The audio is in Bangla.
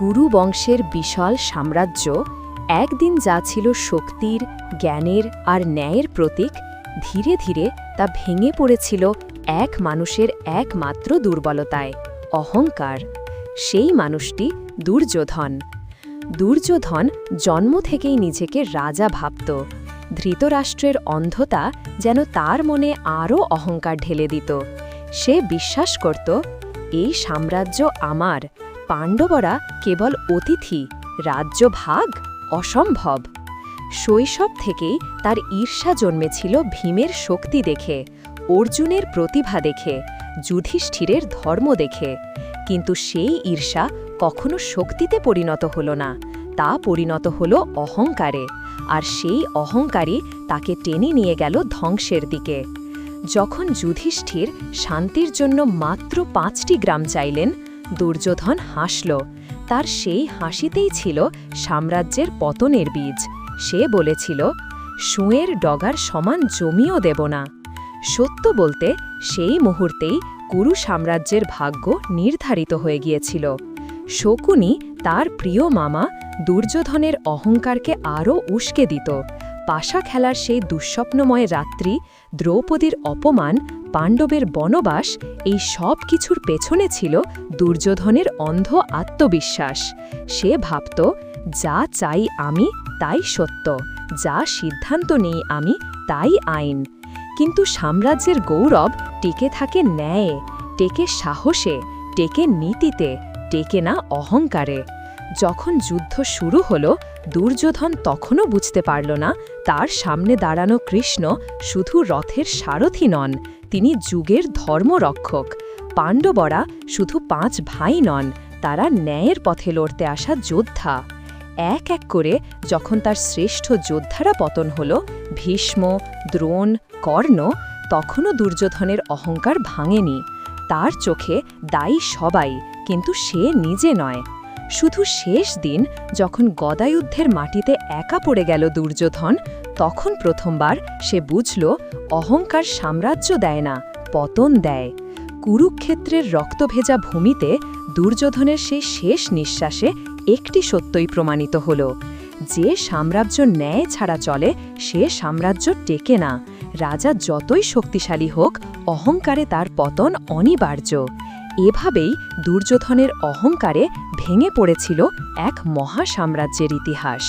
কুরু বংশের বিশাল সাম্রাজ্য একদিন যা ছিল শক্তির, জ্ঞানের আর ন্যায়ের প্রতীক, ধীরে ধীরে তা ভেঙে পড়েছিল এক মানুষের একমাত্র দুর্বলতায়, অহংকার। সেই মানুষটি দুর্যোধন। দুর্যোধন জন্ম থেকেই নিজেকে রাজা ভাবত। ধৃতরাষ্ট্রের অন্ধতা যেন তার মনে আরও অহংকার ঢেলে দিত। সে বিশ্বাস করত, এই সাম্রাজ্য আমার পাণ্ডবরা কেবল অতিথি রাজ্য ভাগ অসম্ভব। শৈশব থেকেই তার ঈর্ষা জন্মেছিল ভীমের শক্তি দেখে, অর্জুনের প্রতিভা দেখে, যুধিষ্ঠিরের ধর্ম দেখে। কিন্তু সেই ঈর্ষা কখনো শক্তিতে পরিণত হল না, তা পরিণত হল অহংকারে। আর সেই অহংকারই তাকে টেনে নিয়ে গেল ধ্বংসের দিকে। যখন যুধিষ্ঠির শান্তির জন্য মাত্র পাঁচটি গ্রাম চাইলেন দুর্যোধন হাসল। তার সেই হাসিতেই ছিল সাম্রাজ্যের পতনের বীজ। সে বলেছিল, সুঁয়ের ডগার সমান জমিও দেব না। সত্য বলতে সেই মুহূর্তেই কুরু সাম্রাজ্যের ভাগ্য নির্ধারিত হয়ে গিয়েছিল। শকুনি তার প্রিয় মামা দুর্যোধনের অহংকারকে আরও উস্কে দিত। পাশা খেলার সেই দুঃস্বপ্নময় রাত্রি দ্রৌপদীর অপমান পাণ্ডবের বনবাস এই সব কিছুর পেছনে ছিল দুর্যোধনের অন্ধ আত্মবিশ্বাস। সে ভাবত, যা চাই আমি, তাই সত্য। যা সিদ্ধান্ত নেই আমি, তাই আইন। কিন্তু সাম্রাজ্যের গৌরব টেকে থাকে ন্যায়ে, টেকে সাহসে, টেকে নীতিতে, টেকে না অহংকারে। যখন যুদ্ধ শুরু হল, দুর্যোধন তখনও বুঝতে পারল না, তার সামনে দাঁড়ানো কৃষ্ণ শুধু রথের সারথি নন তিনি যুগের ধর্মরক্ষক। পাণ্ডবরা শুধু পাঁচ ভাই নন, তারা ন্যায়ের পথে লড়তে আসা যোদ্ধা। এক এক করে যখন তার শ্রেষ্ঠ যোদ্ধারা পতন হল, ভীষ্ম, দ্রোণ, কর্ণ তখনও দুর্যোধনের অহংকার ভাঙেনি। তার চোখে দায়ী সবাই, কিন্তু সে নিজে নয়। শুধু শেষ দিন, যখন গদায়ুদ্ধের মাটিতে একা পড়ে গেল দুর্যোধন, তখন প্রথমবার সে বুঝল অহংকার সাম্রাজ্য দেয় না, পতন দেয়। কুরুক্ষেত্রের রক্তভেজা ভূমিতে দুর্যোধনের সেই শেষ নিঃশ্বাসে একটি সত্যই প্রমাণিত হল। যে সাম্রাজ্য ন্যায় ছাড়া চলে, সে সাম্রাজ্য টেকে না। রাজা যতই শক্তিশালী হোক, অহংকারে তার পতন অনিবার্য। এভাবেই দুর্যোধনের অহংকারে ভেঙে পড়েছিল এক মহা সাম্রাজ্যের ইতিহাস।